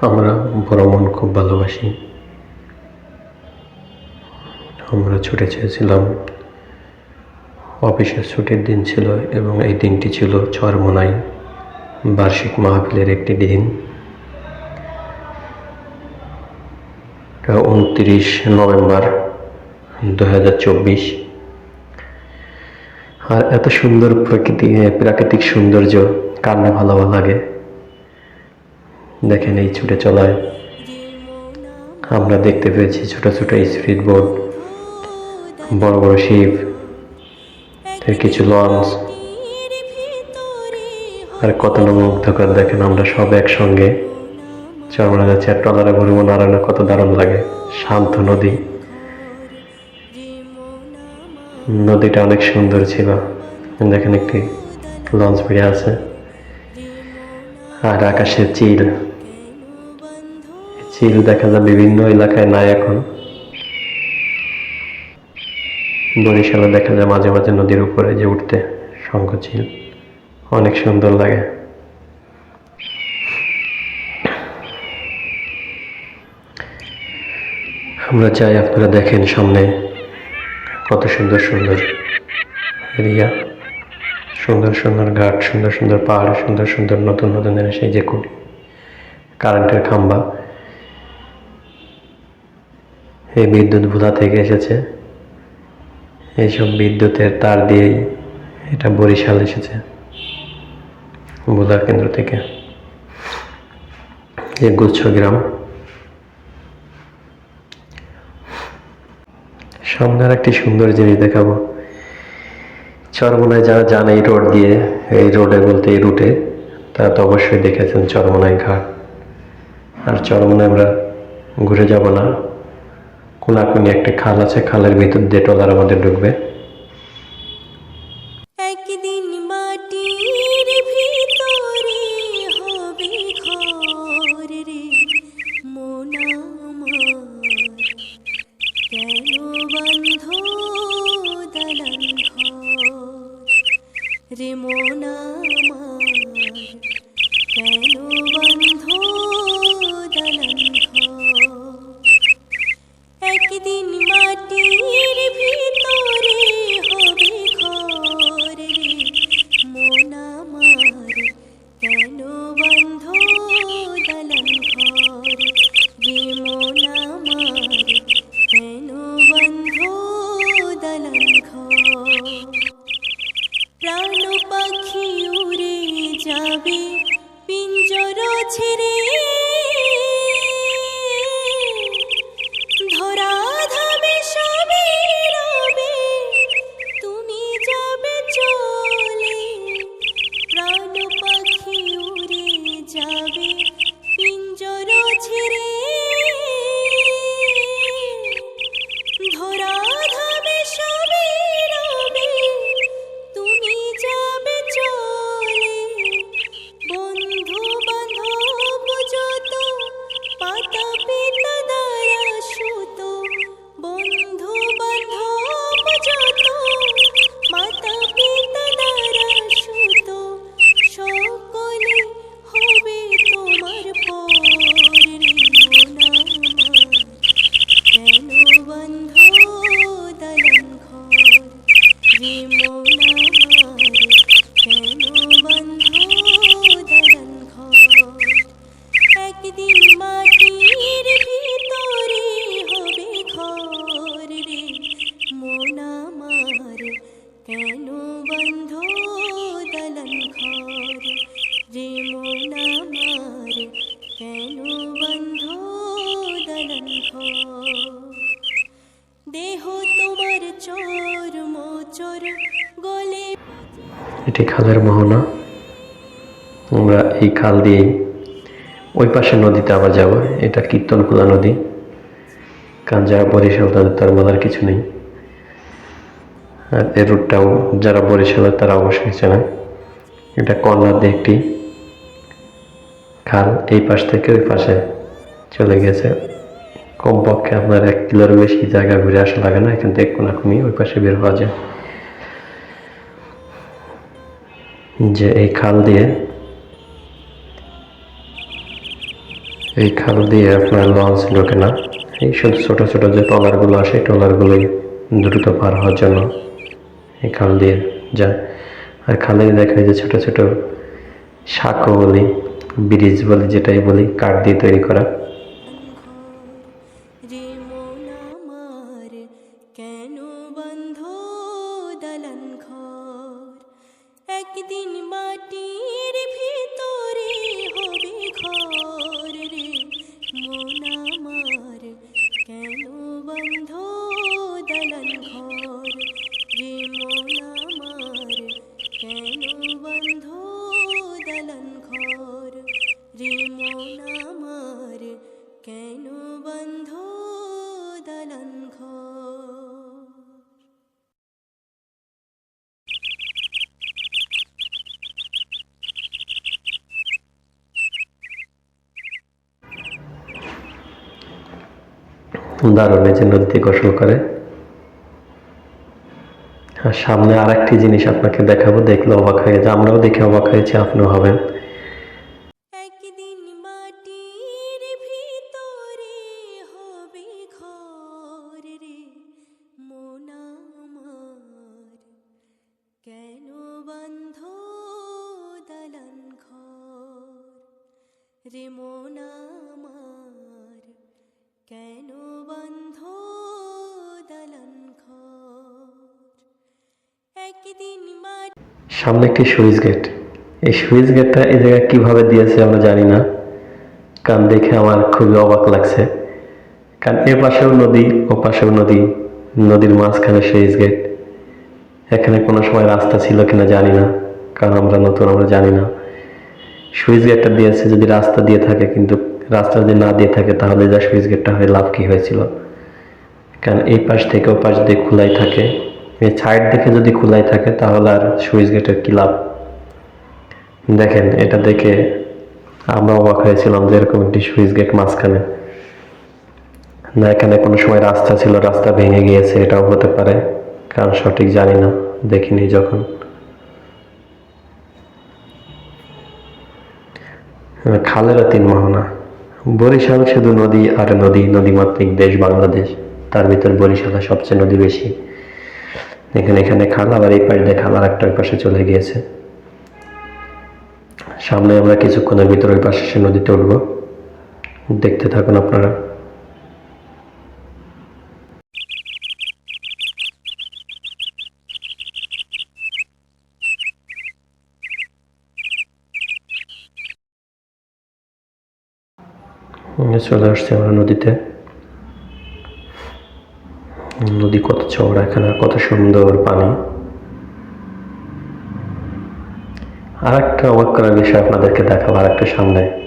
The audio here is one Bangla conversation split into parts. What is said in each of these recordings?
আমরা ভ্রমণ খুব ভালোবাসি। আমরা ছুটে চেয়েছিলাম। অফিসের ছুটির দিন ছিল এবং এই দিনটি ছিল চরমোনাই বার্ষিক মাহফিলের একটি দিন। উনত্রিশ নভেম্বর দু হাজার চব্বিশ। আর এত সুন্দর প্রকৃতি প্রাকৃতিক সৌন্দর্য, কার না ভালো লাগে? দেখেন এই ছুটে চলায়। আমরা দেখতে পেয়েছি ছোট ছোট স্পিড বোট, বড় বড় শিপ কিছু লঞ্চ, আর কত না মুগ্ধকর দেখেন আমরা সব একসঙ্গে। চরমনা যাচ্ছে আর ট্রলারে ভরবো নারায়ণ কত দারুণ লাগে। শান্ত নদী। নদীটা অনেক সুন্দর ছিল। দেখেন একটি লঞ্চ বেড়ে আছে। আর আকাশে চিল। চিল দেখা যায় বিভিন্ন এলাকায় নাই এখন। বরিশালে দেখা যায় মাঝে মাঝে নদীর উপরে যে উঠতে শঙ্খ চিল অনেক সুন্দর লাগে। আমরা চাই আপনারা দেখেন সামনে কত সুন্দর সুন্দর এরিয়া সুন্দর সুন্দর ঘাট, সুন্দর সুন্দর পাহাড়, সুন্দর সুন্দর নতুন নতুন সেই যে কারেন্টের খাম্বা। এই বিদ্যুৎ ভোলা থেকে এসেছে। এইসব বিদ্যুতের তার দিয়েই এটা বরিশাল এসেছে ভোলার কেন্দ্র থেকে। এই গুচ্ছ গ্রাম। সামনে আর একটি সুন্দর জিনিস দেখাবো। চরমনায় যারা যান এই রোড দিয়ে, এই রোডে বলতে এই রুটে, তারা তো অবশ্যই দেখেছেন চরমনাই ঘাট। আর চরমনায় আমরা ঘুরে যাব না। কোনাকুনি একটা খাল আছে খালের ভিতর দিয়ে ট্রলার আমাদের ঢুকবে। এটি খালের মোহনা। আমরা এই খাল দিয়েই ওই পাশে নদীতে আবার যাব। এটা কীর্তনখোলা নদী। যারা বরিশাল, তাদের তার বলার কিছু নেই। আর এই রুটটাও যারা বরিশালের তারা অবশ্যই চেনে। এটা দিয়ে একটি খাল। এই পাশ থেকে ওই পাশে চলে গেছে। কমপক্ষে আপনার এক কিলোর বেশি জায়গা ঘুরে আসা লাগে না। এখান থেকে কোনাকুনি ওই পাশে বের হওয়া যায়। যে এই খাল দিয়ে, এই খাল দিয়ে আপনার লঞ্চ ঢোকে না এই শুধু ছোট ছোট যে ট্রলারগুলো আসে ট্রলারগুলোই দ্রুত পার হওয়ার জন্য এই খাল দিয়ে যায়। আর খালে দেখা যায় যে ছোট ছোট সাঁকো বলি, ব্রিজ বলি, যেটাই বলি, কাঠ দিয়ে তৈরি করা। দারুণ এই যে নদীতে গোসল করে। আর সামনে আর একটি জিনিস আপনাকে দেখাবো, দেখলে অবাক হয়ে যে আমরাও দেখে অবাক হয়েছি, আপনিও হবেন। সামনে একটি সুইচ গেট। এই সুইচ গেটটা এই জায়গায় কীভাবে দিয়েছে আমরা জানি না। কারণ দেখে আমার খুবই অবাক লাগছে। কারণ এ পাশেও নদী ও পাশেও নদী। নদীর মাঝখানে সুইচ গেট। এখানে কোনো সময় রাস্তা ছিল কিনা জানি না। কারণ আমরা নতুন, আমরা জানি না। সুইচ গেটটা দিয়েছে যদি রাস্তা দিয়ে থাকে, কিন্তু রাস্তা যদি না দিয়ে থাকে, তাহলে যা সুইচ গেটটা হয়ে লাভ কি হয়েছিল? কারণ এই পাশ থেকে ও পাশ দিয়ে খোলাই থাকে। এই সাইড দেখে যদি খোলাই থাকে, তাহলে আর সুইচ গেটের কি লাভ? দেখেন, এটা দেখে আমরা অবাক হয়েছিলাম যে এরকম একটি সুইচ গেট মাঝখানে। না, এখানে কোনো সময় রাস্তা ছিল, রাস্তা ভেঙে গিয়েছে, এটাও হতে পারে। কারণ সঠিক জানি না, দেখিনি যখন। খালেরও তিন মোহনা। বরিশাল শুধু নদী আর নদী, নদীমাতৃক দেশ বাংলাদেশ। তার ভিতর বরিশালে সবচেয়ে নদী বেশি। এখানে এখানে খাল আবার এই পাশ দিয়ে খাল আর একটা ওই পাশে চলে গিয়েছে। সামনে আমরা কিছুক্ষণের ভিতর ওই পাশে সে নদীতে উঠব। দেখতে থাকুন আপনারা। চলে আসছে আমরা নদীতে। নদী কত চওড়া, এখানে কত সুন্দর পানি। আর একটা অবাক করার বিষয় আপনাদেরকে দেখাবো আর একটা সামনে।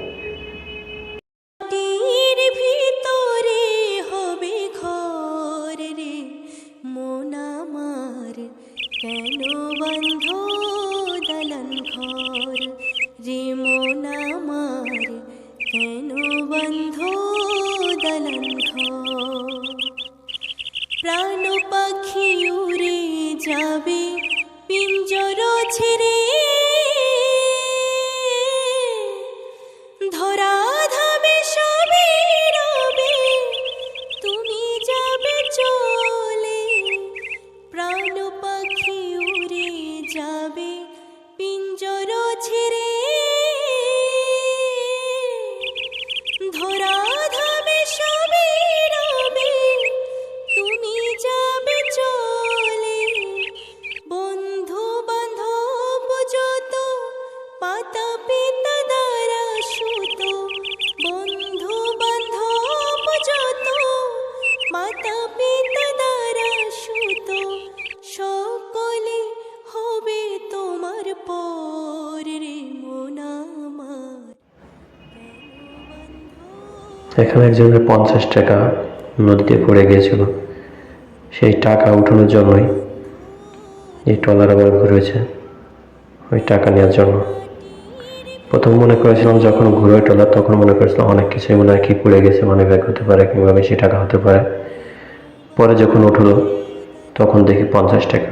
পাতা পিতা দ্বারা বান্ধব যত, মাতা পিতা দ্বারা সকলে হবে তোমার পর এখানে একজনের পঞ্চাশ টাকা নদীতে পড়ে গিয়েছিল। সেই টাকা উঠানোর জন্যই এই ট্রলার আবার ঘুরেছে ওই টাকা নেওয়ার জন্য। প্রথম মনে করেছিলাম যখন ঘুরে ট্রলার তখন মনে করেছিলাম অনেক কিছুই মনে হয় কি পড়ে গেছে মানে ব্যাগ হতে পারে কিংবা বেশি টাকা হতে পারে। পরে যখন উঠল, তখন দেখি পঞ্চাশ টাকা।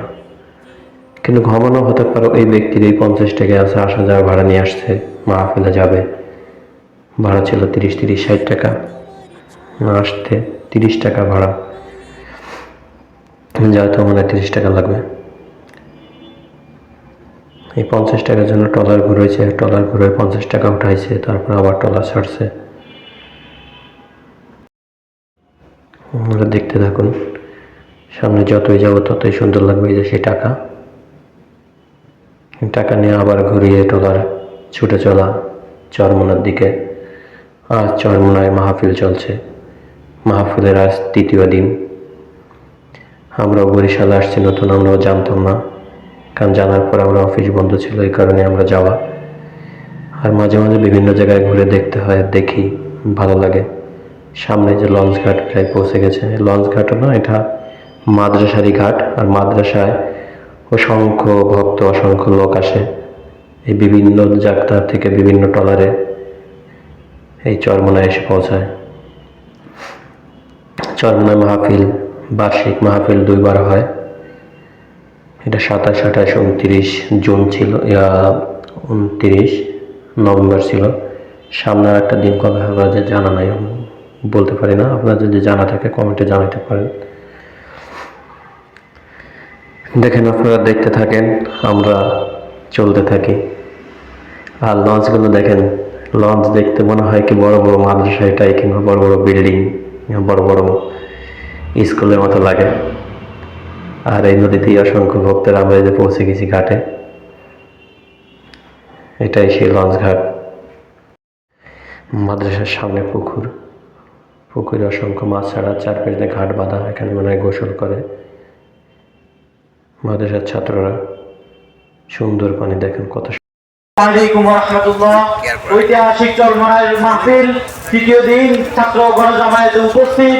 কিন্তু ঘমানো হতে পারে ওই ব্যক্তির এই পঞ্চাশ টাকা আছে, আসা যাওয়া ভাড়া নিয়ে আসছে, মাহফিলে যাবে। ভাড়া ছিল তিরিশ তিরিশ, ষাট টাকা। আসতে তিরিশ টাকা ভাড়া। যাতে হয় তিরিশ টাকা লাগবে। এই পঞ্চাশ টাকার জন্য টলার ঘুরেছে টলার ঘুরে পঞ্চাশ টাকা উঠাইছে তারপর আবার টলার ছাড়ছে। আপনারা দেখতে থাকুন, সামনে যতই যাব ততই সুন্দর লাগবে এই যে সেই টাকা। টাকা নিয়ে আবার ঘুরিয়ে টলার ছুটে চলা চরমোনার দিকে। আজ চরমোনায় মাহফিল চলছে। মাহফিলের আজ তৃতীয় দিন। আমরাও বরিশালে আসছি, নতুন আমরাও জানতাম না। কারণ জানার পর আমরা অফিস বন্ধ ছিল, এই কারণে আমরা যাওয়া। আর মাঝে মাঝে বিভিন্ন জায়গায় ঘুরে দেখতে হয়, দেখি, ভালো লাগে। সামনে যে লঞ্চ ঘাট প্রায় পৌঁছে গেছে। লঞ্চ ঘাটও না, এটা মাদ্রাসারি ঘাট। আর মাদ্রাসায় অসংখ্য ভক্ত, অসংখ্য লোক আসে। এই বিভিন্ন যাত্রা থেকে বিভিন্ন টলারে এই চরমোনায় এসে পৌঁছায়। চরমোনায় মাহফিল, বার্ষিক মাহফিল দুইবার হয়। এটা সাতাশ, আঠাশ, উনত্রিশ, জুন ছিল উনত্রিশ নভেম্বর ছিল। সামনে একটা দিন কবে হবে যে জানা নাই বলতে পারি না। আপনার যদি জানা থাকে কমেন্টে জানাতে পারেন। দেখেন আপনারা দেখতে থাকেন, আমরা চলতে থাকি। আর লঞ্চগুলো দেখেন, লঞ্চ দেখতে মনে হয় কি বড় বড় মাদ্রাসা এটাই কিংবা বড় বড় বিল্ডিং বড় বড় স্কুলের মতো লাগে। আর এই নদীতেই অসংখ্য ভক্তরা আমরা যে পৌঁছে গেছি ঘাটে। এটাই সেই লঞ্চ ঘাট। মাদ্রাসার সামনে পুকুর। পুকুরে অসংখ্য মাছ ছাড়া চারপাশে ঘাট বাঁধা এখানে মনে হয় গোসল করে। মাদ্রাসার ছাত্ররা সুন্দর পানি দেখেন কত ঐতিহাসিক চলমানের মাহফিল, তৃতীয় দিন ছাত্র গণজামায়াতে উপস্থিত।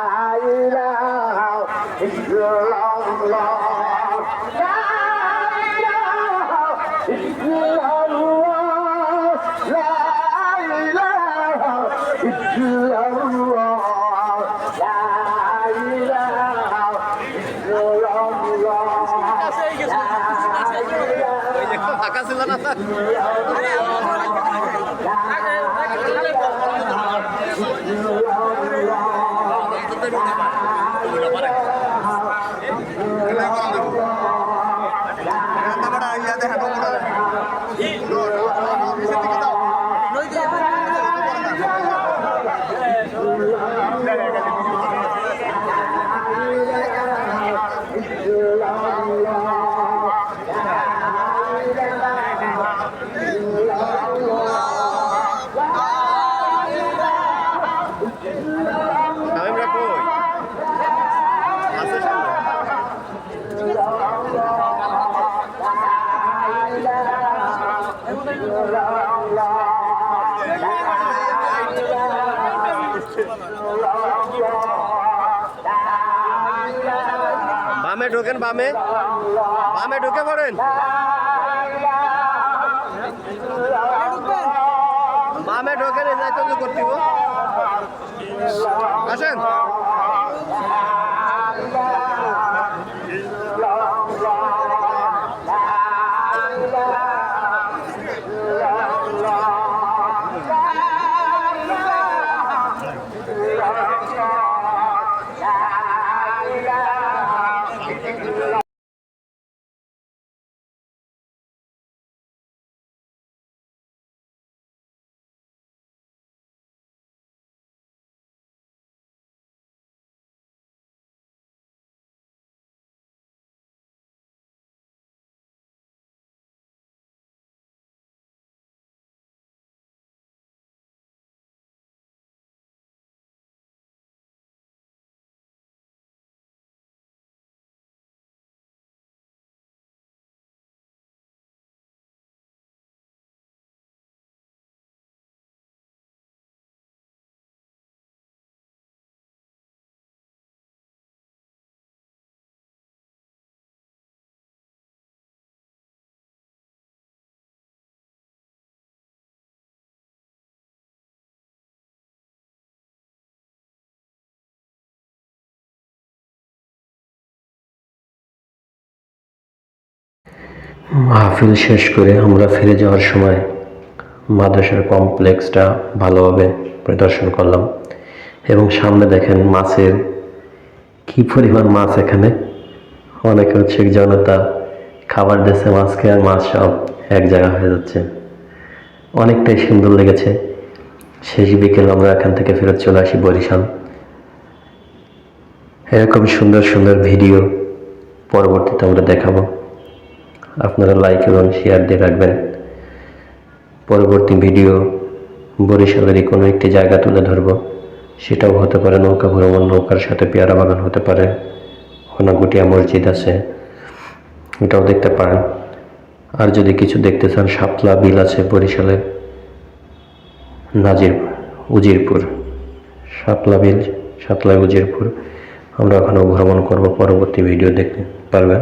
ঢোকেন বামে। বামে ঢুকে পড়েন। বামে ঢোকেন এই তো করতে আসেন। মাহফিল শেষ করে আমরা ফিরে যাওয়ার সময় মাদ্রাসার কমপ্লেক্সটা ভালোভাবে পরিদর্শন করলাম এবং সামনে দেখেন মাছের কি পরিমাণ মাছ এখানে? অনেকে হচ্ছে জনতা খাবার দিচ্ছে মাছকে আর মাছ সব এক জায়গা হয়ে যাচ্ছে। অনেকটাই সুন্দর লেগেছে। শেষ বিকেল আমরা এখান থেকে ফেরত চলে আসি বরিশাল। এরকম সুন্দর সুন্দর ভিডিও পরবর্তীতে আমরা দেখাবো। আপনারা লাইক এবং শেয়ার দিয়ে রাখবেন। পরবর্তী ভিডিও বরিশালেরই কোনো একটি জায়গা তুলে ধরবো। সেটাও হতে পারে নৌকা ভ্রমণ, নৌকার সাথে পেয়ারা বাগান হতে পারে। হনাগুটিয়া মসজিদ আছে, এটাও দেখতে পারেন। আর যদি কিছু দেখতে চান, শাপলা বিল আছে বরিশালের নাজির, উজিরপুর। শাপলা বিল, শাপলা উজিরপুর, আমরা ওখানেও ভ্রমণ করব, পরবর্তী ভিডিও দেখতে পারবেন।